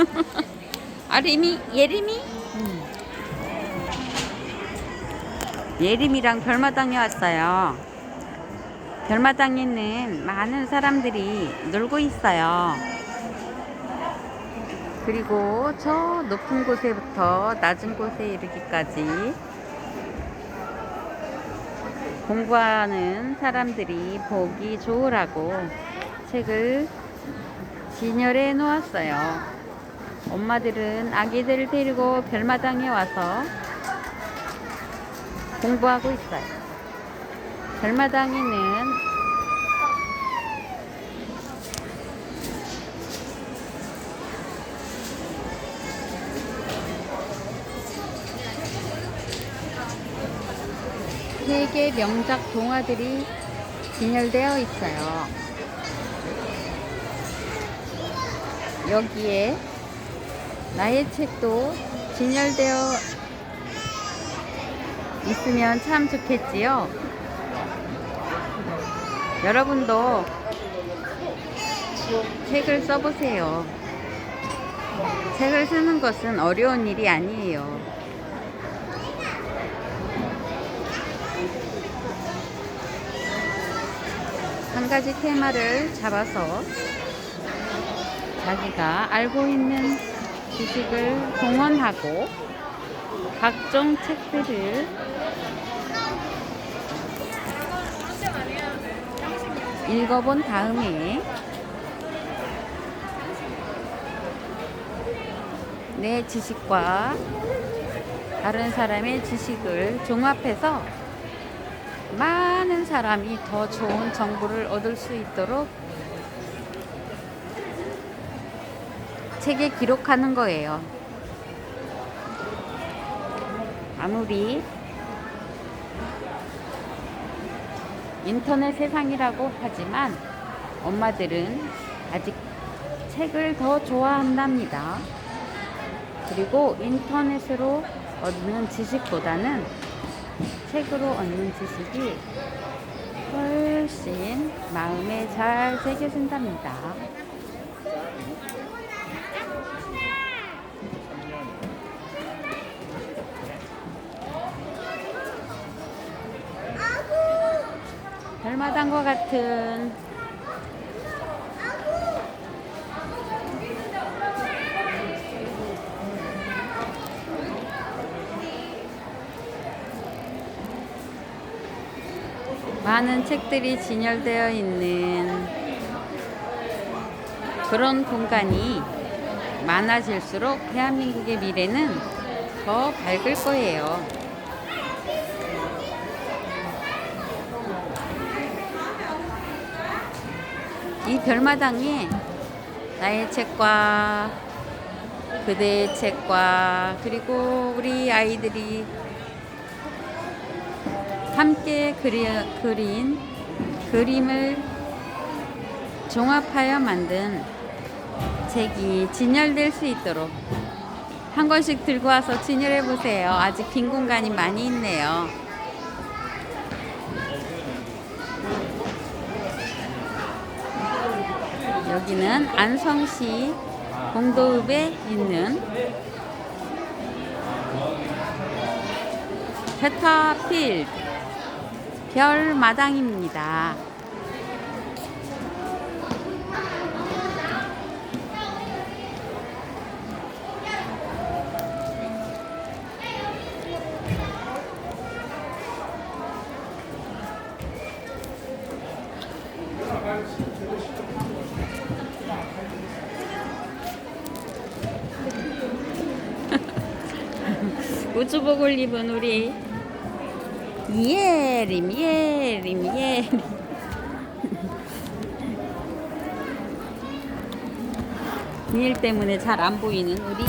아림이 예림이 예림이랑 별마당에 왔어요. 별마당에는 많은 사람들이 놀고 있어요. 그리고 저 높은 곳에부터 낮은 곳에 이르기까지 공부하는 사람들이 보기 좋으라고 책을 진열해 놓았어요. 엄마들은 아기들을 데리고 별마당에 와서 공부하고 있어요. 별마당에는 세계 명작 동화들이 진열되어 있어요. 여기에 나의 책도 진열되어 있으면 참 좋겠지요. 여러분도 책을 써보세요. 책을 쓰는 것은 어려운 일이 아니에요. 한 가지 테마를 잡아서 자기가 알고 있는 지식을 동원하고 각종 책들을 읽어본 다음에 내 지식과 다른 사람의 지식을 종합해서 많은 사람이 더 좋은 정보를 얻을 수 있도록 책에 기록하는 거예요. 아무리 인터넷 세상이라고 하지만 엄마들은 아직 책을 더 좋아한답니다. 그리고 인터넷으로 얻는 지식보다는 책으로 얻는 지식이 훨씬 마음에 잘 새겨진답니다. 마당과 같은 많은 책들이 진열되어 있는 그런 공간이 많아질수록 대한민국의 미래는 더 밝을 거예요. 이 별마당에 나의 책과 그대의 책과 그리고 우리 아이들이 함께 그리, 그린 그림을 종합하여 만든 책이 진열될 수 있도록 한 권씩 들고 와서 진열해 보세요. 아직 빈 공간이 많이 있네요. 여기는 안성시 공도읍에 있는 페타필드 별마당입니다. 우주복을 입은 우리 예림 예림 예림. 비닐 때문에 잘 안 보이는 우리